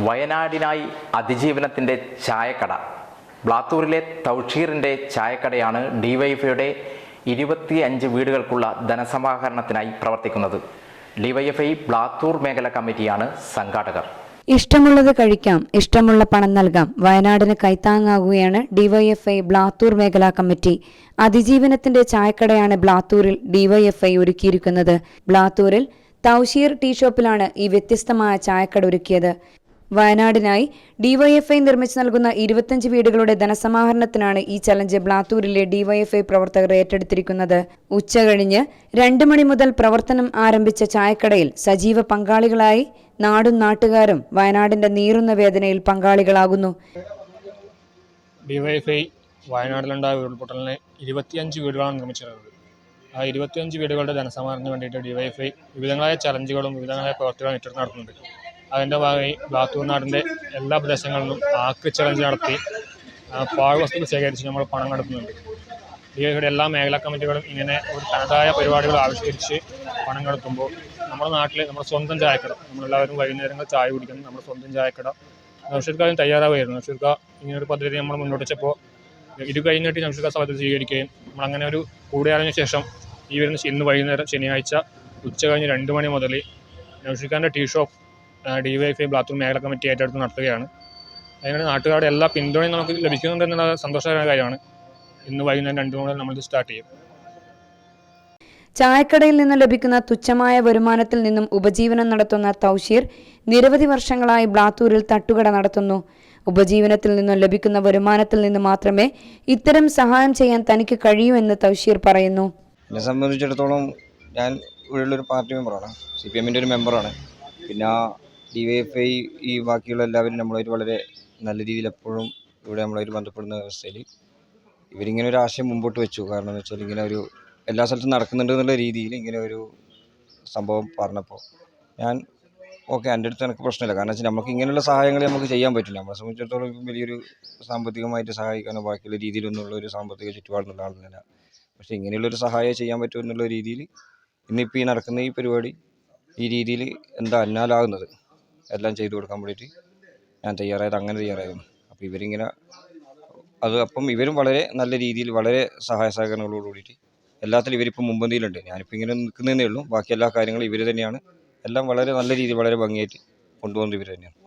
വയനാടിനായി അതിജീവനത്തിന്റെ ചായക്കട. ബ്ലാത്തൂരിലെ തൗഷീറിന്റെ ചായക്കടയാണ് ഡിവൈഎഫ്ഐയുടെ ഇരുപത്തി അഞ്ച് വീടുകൾക്കുള്ള ധനസമാഹരണത്തിനായി പ്രവർത്തിക്കുന്നത്. ഡിവൈഎഫ്ഐ ബ്ലാത്തൂർ മേഖല കമ്മിറ്റിയാണ് സംഘാടകർ. ഇഷ്ടമുള്ളത് കഴിക്കാം ഇഷ്ടമുള്ള പണം നൽകാം വയനാടിന് കൈത്താങ്ങാകുകയാണ് ഡിവൈഎഫ്ഐ ബ്ലാത്തൂർ മേഖലാ കമ്മിറ്റി. അതിജീവനത്തിന്റെ ചായക്കടയാണ് ബ്ലാത്തൂരിൽ ഡിവൈഎഫ്ഐ ഒരുക്കിയിരിക്കുന്നത്. ബ്ലാത്തൂരിൽ തൗഷീർ ടീ ഷോപ്പിലാണ് ഈ വ്യത്യസ്തമായ ചായക്കട ഒരുക്കിയത്. വയനാടിനായി ഡിവൈഎഫ്ഐ നിർമ്മിച്ചു നൽകുന്ന ഇരുപത്തഞ്ച് വീടുകളുടെ ധനസമാഹരണത്തിനാണ് ഈ ചലഞ്ച് ബ്ലാത്തൂരിലെ ഡിവൈഎഫ്ഐ പ്രവർത്തകർ ഏറ്റെടുത്തിരിക്കുന്നത്. ഉച്ചകഴിഞ്ഞ് രണ്ട് മണി മുതൽ പ്രവർത്തനം ആരംഭിച്ച ചായക്കടയിൽ സജീവ പങ്കാളികളായി നാടും നാട്ടുകാരും വയനാടിന്റെ നീറുന്ന വേദനയിൽ പങ്കാളികളാകുന്നു. ഡിവൈഎഫ്ഐ വയനാട്ടിലുണ്ടായ ഉരുൾപൊട്ടലിന് ഇരുപത്തിയഞ്ച് വീടുകളാണ് നിർമ്മിച്ചിരുന്നത്. ആ ഇരുപത്തിയഞ്ച് വീടുകളുടെ ധനസമാഹരണത്തിന് വേണ്ടിയിട്ട് ഡിവൈഎഫ്ഐ വിവിധങ്ങളായ ചലഞ്ചുകളും വിവിധങ്ങളായ പ്രവർത്തികളും ഏറ്റെടുത്ത് നടത്തുന്നുണ്ട്. അതിന്റെ ഭാഗമായി ബാത്തൂർ നാടിന്റെ എല്ലാ പ്രദേശങ്ങളിലും ആക്ക് ചലഞ്ച് നടത്തി പാഴ്വസ്തുക്കൾ ശേഖരിച്ച് നമ്മൾ പണം കടത്തുന്നുണ്ട് ഇവിടെ എല്ലാ മേഖലാ കമ്മിറ്റികളും ഇങ്ങനെ ഒരു തനതായ പരിപാടികൾ ആവിഷ്കരിച്ച് പണം കടത്തുമ്പോൾ നമ്മുടെ നാട്ടിൽ നമ്മുടെ സ്വന്തം ചായക്കട നമ്മളെല്ലാവരും വൈകുന്നേരങ്ങൾ ചായ കുടിക്കുന്നു നമ്മുടെ സ്വന്തം ചായക്കട നൗഷദ്ക്കാരും തയ്യാറാവുകയായിരുന്നു. നൗഷദ്ക്ക ഇങ്ങനെ ഒരു പദ്ധതി നമ്മൾ മുന്നോട്ട് വെച്ചപ്പോൾ ഇത് കഴിഞ്ഞിട്ട് നൗഷദ്ക്ക സമയത്ത് സ്വീകരിക്കുകയും നമ്മളങ്ങനെ ഒരു കൂടിയാറിന് ശേഷം ഈ വരുന്ന ഇന്ന് വൈകുന്നേരം ശനിയാഴ്ച ഉച്ച കഴിഞ്ഞ് രണ്ട് മണി മുതൽ നൗഷദ്ഖാന്റെ tea shop D Y F Blathur മേഖല കമ്മിറ്റി ഏറ്റെടുത്ത് നടത്തുകയാണ്. അതിനാണ് നാട്ടുകാരുടെ എല്ലാ പിന്തുണയും നമുക്ക് ലഭിക്കുന്നുണ്ട് എന്നുള്ള സന്തോഷകരമായ കാര്യമാണ്. ഇന്ന് വൈകുന്നേരം രണ്ടു മണി നമ്മൾ നമ്മളിത് സ്റ്റാർട്ട് ചെയ്യും. ചായക്കടയിൽ നിന്ന് ലഭിക്കുന്ന തുച്ഛമായ വരുമാനത്തിൽ നിന്നും ഉപജീവനം നടത്തുന്ന തൗഷീർ നിരവധി വർഷങ്ങളായി ബ്ലാത്തൂരിൽ തട്ടുകട നടത്തുന്നു. ഉപജീവനത്തിൽ നിന്നും ലഭിക്കുന്ന വരുമാനത്തിൽ നിന്ന് മാത്രമേ ഇത്തരം സഹായം ചെയ്യാൻ തനിക്ക് കഴിയൂ എന്ന് തൗഷീർ പറയുന്നു. എന്നെ സംബന്ധിച്ചിടത്തോളം ഞാൻ ഇവിടെയുള്ളൊരു പാർട്ടി മെമ്പറാണ് സി പി എമ്മിന്റെ ഒരു മെമ്പറാണ് പിന്നെ ഡി വൈ എഫ് ഐ ഈ ബാക്കിയുള്ള എല്ലാവരും നമ്മളായിട്ട് വളരെ നല്ല രീതിയിൽ എപ്പോഴും ഇവിടെ നമ്മളായിട്ട് ബന്ധപ്പെടുന്ന അവസ്ഥയിൽ ഇവരിങ്ങനെ ഒരു ആശയം മുമ്പോട്ട് വെച്ചു. കാരണം എന്ന് വെച്ചാൽ ഇങ്ങനെ ഒരു എല്ലാ സ്ഥലത്തും നടക്കുന്നുണ്ട് എന്നുള്ള രീതിയിൽ ഇങ്ങനെ ഒരു സംഭവം പറഞ്ഞപ്പോൾ ഞാൻ ഓക്കെ എന്റെ അടുത്ത് എനിക്ക് പ്രശ്നമില്ല. കാരണം വെച്ചാൽ നമുക്ക് ഇങ്ങനെയുള്ള സഹായങ്ങൾ നമുക്ക് ചെയ്യാൻ പറ്റില്ല. നമ്മളെ സംബന്ധിച്ചിടത്തോളം ഇപ്പം വലിയൊരു സാമ്പത്തികമായിട്ട് സഹായിക്കാനോ ബാക്കിയുള്ള രീതിയിലൊന്നുള്ള ഒരു സാമ്പത്തിക ചുറ്റുപാടുള്ള ആളൊന്നുമില്ല. പക്ഷേ ഇങ്ങനെയുള്ളൊരു സഹായം ചെയ്യാൻ പറ്റുമെന്നുള്ള രീതിയിൽ ഇന്നിപ്പോൾ ഈ നടക്കുന്ന ഈ പരിപാടി ഈ രീതിയിൽ എന്താ എന്നാലാകുന്നത് എല്ലാം ചെയ്തു കൊടുക്കാൻ വേണ്ടിയിട്ട് ഞാൻ തയ്യാറായത് അങ്ങനെ തയ്യാറായിരുന്നു. അപ്പോൾ ഇവരിങ്ങനെ അത് അപ്പം ഇവരും വളരെ നല്ല രീതിയിൽ വളരെ സഹായ സഹകരണങ്ങളോട് കൂടിയിട്ട് എല്ലാത്തിലും ഇവരിപ്പോൾ മുമ്പന്തിയിലുണ്ട് ഞാനിപ്പോൾ ഇങ്ങനെ നിൽക്കുന്നതേ ഉള്ളൂ. ബാക്കി എല്ലാ കാര്യങ്ങളും ഇവർ തന്നെയാണ്. എല്ലാം വളരെ നല്ല രീതിയിൽ വളരെ ഭംഗിയായിട്ട് കൊണ്ടുപോകുന്നത് ഇവർ തന്നെയാണ്.